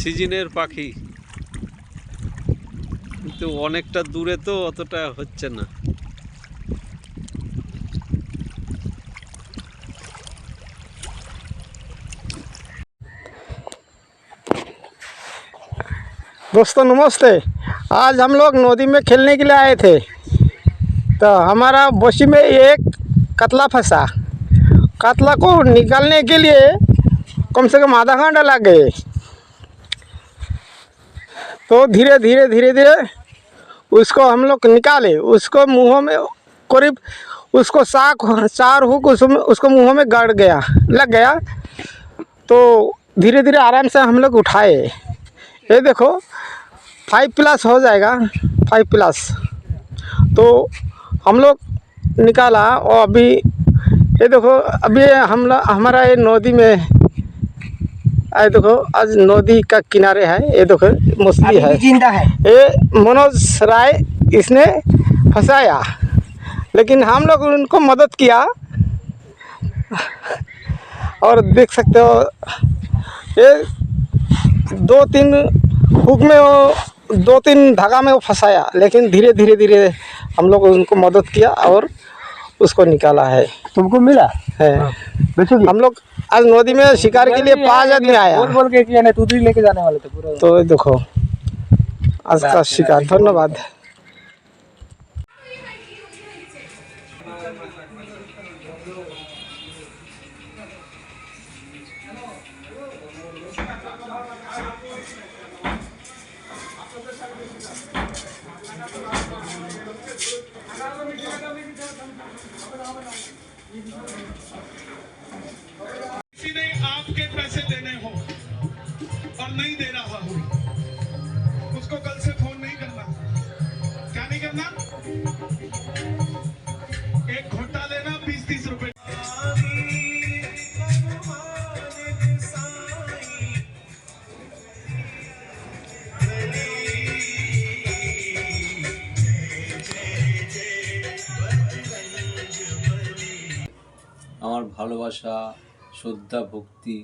সিজনের পাখি কিন্তু অনেকটা দূরে তো অতটা হচ্ছে না दोस्तों नमस्ते आज हम लोग नदी में खेलने के लिए आए थे तो हमारा बोशी में एक कतला फंसा कतला को निकालने के लिए कम से कम आधा घंटा लग गए तो धीरे धीरे धीरे धीरे उसको हम लोग निकाले। उसको मुंहों में करीब उसको साख, चार हुक उसमें उसको मुंहों में गड़ गया, लग गया। तो धीरे धीरे आराम से हम लोग उठाए। ये देखो फाइव प्लस हो जाएगा फाइव प्लस तो हम लोग निकाला और अभी, ये देखो, अभी हम हमारा ये नदी में ये देखो आज नदी का किनारे है ये देखो मछली है। ज़िंदा है। ये मनोज राय इसने फंसाया। लेकिन हम लोग उनको मदद किया। और देख सकते हो ये दो तीन हुक में वो दो तीन धागा में वो फंसाया। लेकिन धीरे धीरे धीरे हम लोग उनको मदद किया और उसको निकाला है। तुमको मिला? है। बेचोगी हम लोग आज नदी में शिकार के लिए पाँच आदमी आया। बोल बोल के किया नहीं तू ही लेके जाने वाले थे पूरा। तो देखो आज का शिकार धन्यवाद। ভালোবাসা, শ্রদ্ধা, ভক্তি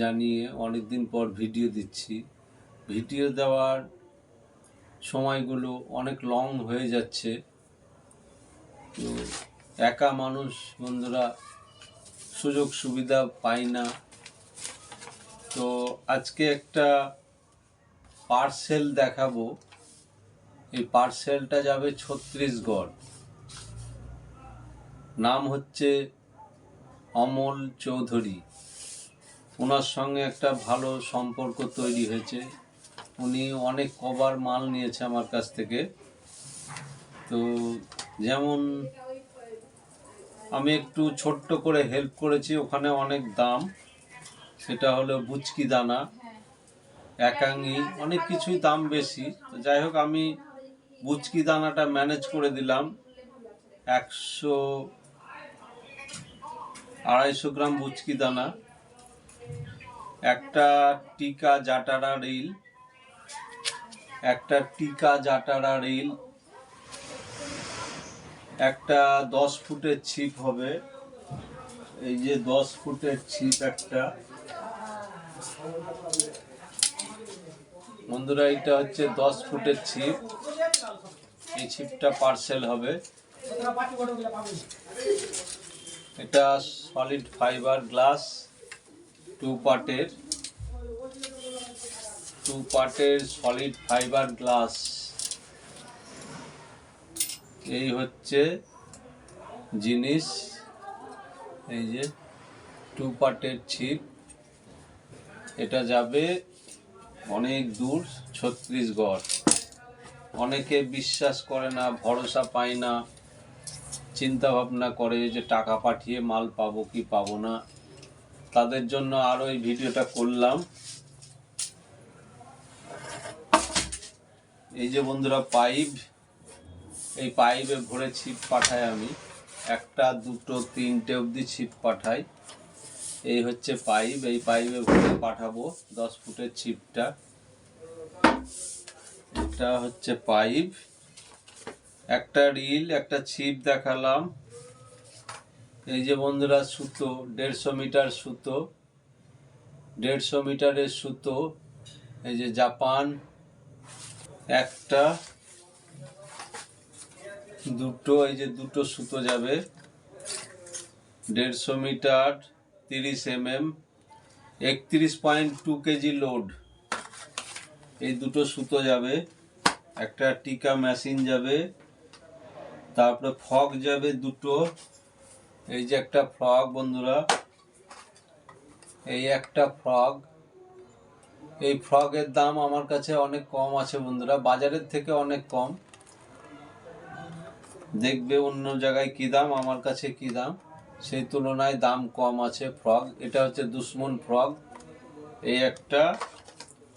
জানিয়ে অনেক দিন পর ভিডিও দিচ্ছি। ভিডিও দেওয়ার সময়গুলো অনেক লং হয়ে যাচ্ছে। তো একা মানুষ বন্ধুরা সুযোগ সুবিধা পাই না। তো আজকে একটা পার্সেল দেখাবো। এই পার্সেলটা যাবে ছত্রিশগড় নাম হচ্ছে অমল চৌধুরী। ওনার সঙ্গে একটা ভালো সম্পর্ক তৈরি হয়েছে। উনি অনেক কভার মাল নিয়েছে আমার কাছ থেকে। তো যেমন আমি একটু ছোট্ট করে হেল্প করেছি, ওখানে অনেক দাম। সেটা হলো বুচকি দানা, একাঙ্গি, অনেক কিছুই দাম বেশি। তো যাই হোক, আমি বুচকি দানাটা ম্যানেজ করে দিলাম। একশো আড়াইশো গ্রাম বুচকি দানা, একটা টিকা জাটারা রিল, একটা টিকা জাটারা রিল, একটা দশ ফুটের ছিপ হবে, এই যে দশ ফুটের ছিপ একটা। বন্ধুরা এটা হচ্ছে দশ ফুটের ছিপ। এই ছিপটা পার্সেল হবে। এটা সলিড ফাইবার গ্লাস, টু পার্টের টু পার্টের সলিড ফাইবার গ্লাস। এই হচ্ছে জিনিস, এই যে টু পার্টের ছিপ। এটা যাবে অনেক দূর ছত্রিশগড় অনেকে বিশ্বাস করে না, ভরসা পায় না। চিন্তা ভাবনা করে যে টাকা পাঠিয়ে মাল পাবো কি পাবো না, তাদের জন্য আরও এই ভিডিওটা করলাম। এই যে বন্ধুরা, পাইপ, এই পাইপে ভরে ছিপ পাঠাই আমি। একটা, দুটো, তিনটে অবধি ছিপ পাঠাই। এই হচ্ছে পাইপ, এই পাইপে ভরে পাঠাবো দশ ফুটের ছিপটা। এটা হচ্ছে পাইপ। একটা রিল একটা ছিপ দেখালাম। এই যে বন্ধুরা, সুতো, দেড়শো মিটার সুতো। দেড়শো মিটারের সুতো, এই যে জাপান। একটা, দুটো, এই যে দুটো সুতো যাবে। দেড়শো মিটার, তিরিশ এম এম একত্রিশ পয়েন্ট টু কেজি লোড। এই দুটো সুতো যাবে। একটা টিকা মেশিন যাবে। তারপরে ফগ যাবে দুটো। এই যে একটা ফ্রগ বন্ধুরা। এই একটা ফ্রগ এই ফ্রগের দাম আমার কাছে অনেক কম আছে, বন্ধুরা। বাজারের থেকে অনেক কম। দেখবে অন্য জায়গায় কি দাম, আমার কাছে কি দাম। সেই তুলনায় দাম কম আছে ফ্রগ এটা হচ্ছে দুশ্মন ফ্রগ এই একটা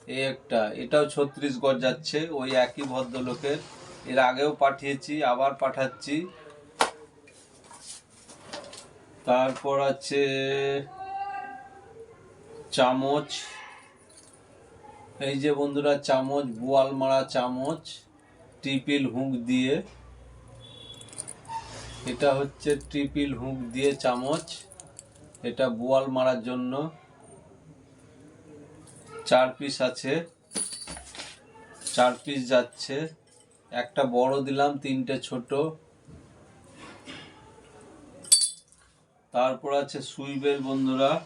এই একটা। এটাও ছত্রিশগড় যাচ্ছে, ওই একই ভদ্রলোকের। এর আগেও পাঠিয়েছি, আবার পাঠাচ্ছি। তারপর আছে চামচ। এই যে বন্ধুরা, চামচ, বোয়াল মারা চামচ, ট্রিপিল হুঁক দিয়ে। এটা হচ্ছে ট্রিপিল হুঁক দিয়ে চামচ। এটা বোয়াল মারার জন্য। চার পিস আছে। চার পিস যাচ্ছে। একটা বড় দিলাম, তিনটে ছোট। তারপর আছে সুইবেল বন্ধুরা।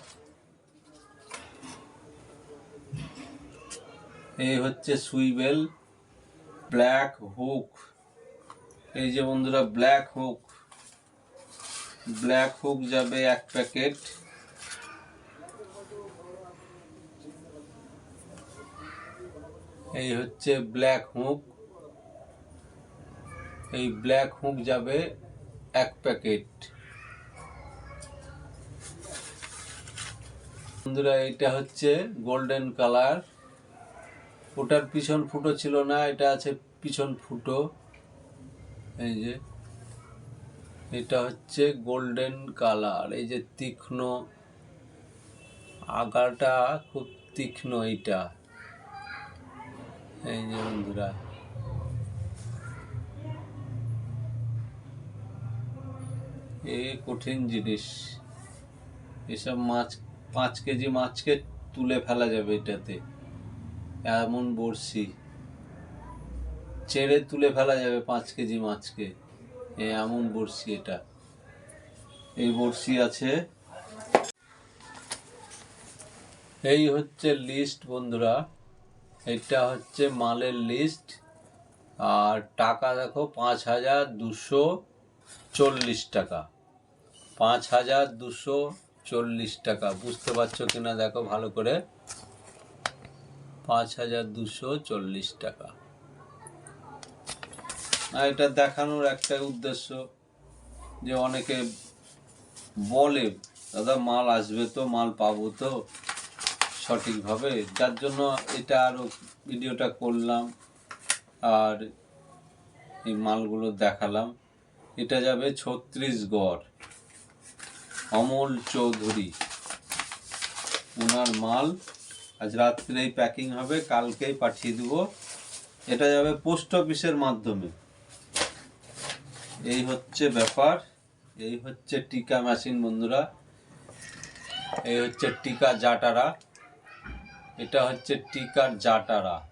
এই হচ্ছে সুইবেল ব্ল্যাক হুক। এই যে বন্ধুরা, ব্ল্যাক হুক। ব্ল্যাক হুক যাবে এক প্যাকেট। এই হচ্ছে ব্ল্যাক হুক। এই ব্ল্যাক হুক যাবে এক প্যাকেট বন্ধুরা, এটা হচ্ছে গোল্ডেন কালার ওটার পিছন ফুটো ছিল না, এটা আছে পিছন ফুটো। এই যে, এটা হচ্ছে গোল্ডেন কালার এই যে তীক্ষ্ণ, আগাটা খুব তীক্ষ্ণ এইটা। এই যে বন্ধুরা। এ কঠিন জিনিস। এসব মাছ, পাঁচ কেজি মাছকে তুলে ফেলা যাবে এটাতে। এমন বড়শি। ছেড়ে তুলে ফেলা যাবে পাঁচ কেজি মাছকে। এ এমন বড়শি এটা। এই বড়শি আছে। এই হচ্ছে লিস্ট বন্ধুরা। এটা হচ্ছে মালের লিস্ট আর টাকা দেখো, পাঁচ হাজার দুশো চল্লিশ টাকা। পাঁচ হাজার দুশো চল্লিশ টাকা। বুঝতে পারছ কিনা? দেখো, ভালো করে। পাঁচ হাজার দুশো চল্লিশ টাকা। আর এটা দেখানোর একটা উদ্দেশ্য যে অনেকে বলে, দাদা, মাল আসবে তো, মাল পাবো তো সঠিকভাবে। যার জন্য এটা আরও ভিডিওটা করলাম আর এই মালগুলো দেখালাম। এটা যাবে ছত্রিশগড়। অমল চৌধুরী। ওনার মাল আজ রাত্রেই প্যাকিং হবে, কালকেই পাঠিয়ে দেবো। এটা যাবে পোস্ট অফিসের মাধ্যমে। এই হচ্ছে ব্যাপার, এই হচ্ছে টিকা মেশিন বন্ধুরা। এই হচ্ছে টিকা জাটারা। এটা হচ্ছে টিকার জাটারা।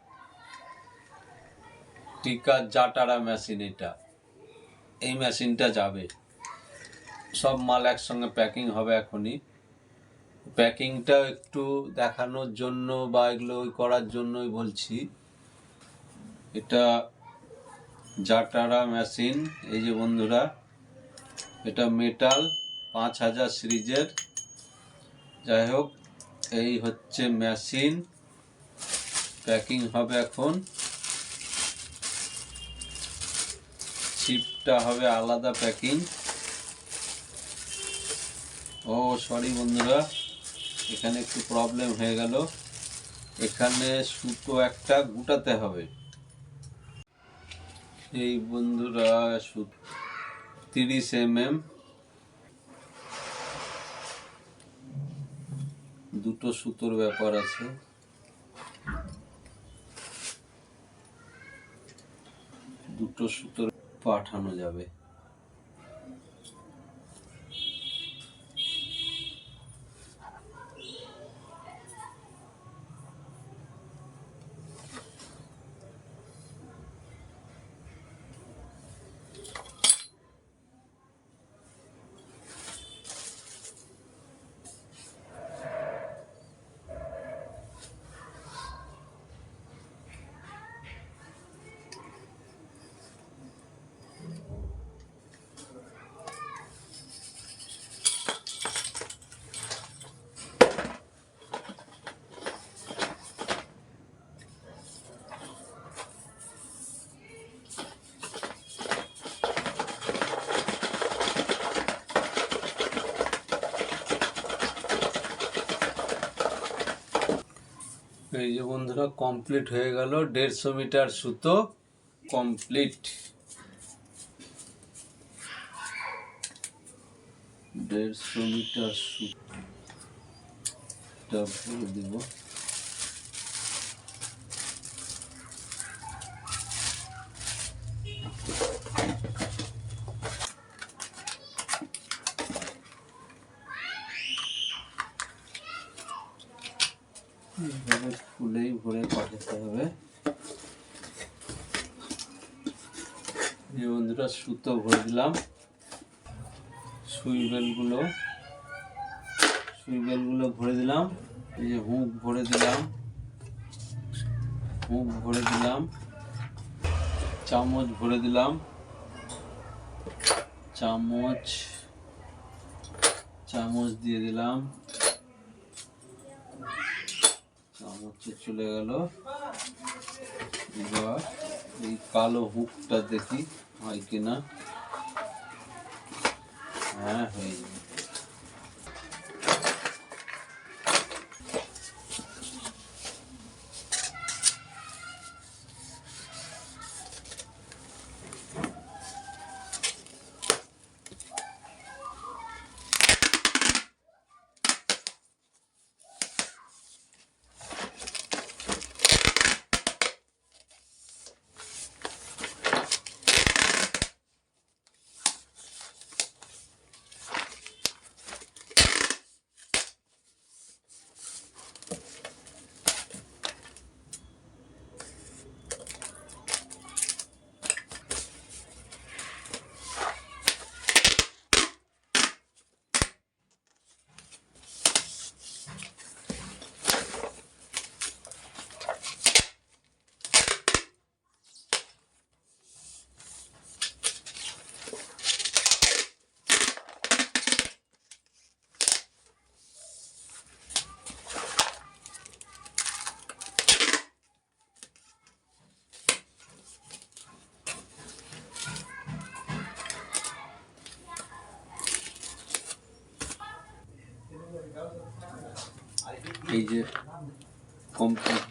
টিকার জাটারা মেশিন এটা। এই মেশিনটা যাবে। সব মাল একসঙ্গে প্যাকিং হবে এখনই। প্যাকিংটা একটু দেখানোর জন্য বা এগুলো করার জন্যই বলছি। এটা জাটারা মেশিন এই যে বন্ধুরা, এটা মেটাল পাঁচ হাজার সিরিজের। যাই হোক, এই হচ্ছে মেশিন প্যাকিং হবে এখন। ছিপটা হবে আলাদা প্যাকিং ও সরি বন্ধুরা, এখানে একটু প্রবলেম হয়ে গেল। এখানে সুতো একটা গুটাতে হবে। এই বন্ধুরা তিরিশ এম এম দুটো সুতোর ব্যাপার আছে। দুটো সুতোর পাঠানো যাবে এই যে বন্ধুরা কমপ্লিট হয়ে গেল দেড়শো মিটার সুতো কমপ্লিট দেড়শো মিটার সুতো ভরে দেব এইভাবে ফুলেই ভরে পাঠাতে হবে এই বন্ধুরা সুতো ভরে দিলাম। সুই বেলগুলো সুই বেলগুলো ভরে দিলাম। এই যে হুক ভরে দিলাম। হুক ভরে দিলাম। চামচ ভরে দিলাম। চামচ চামচ দিয়ে দিলাম। চামচে চলে গেল। এবার এই কালো হুকটা দেখি হয় কিনা? হ্যাঁ হয়ে যাবে এই যে কমপ্লিট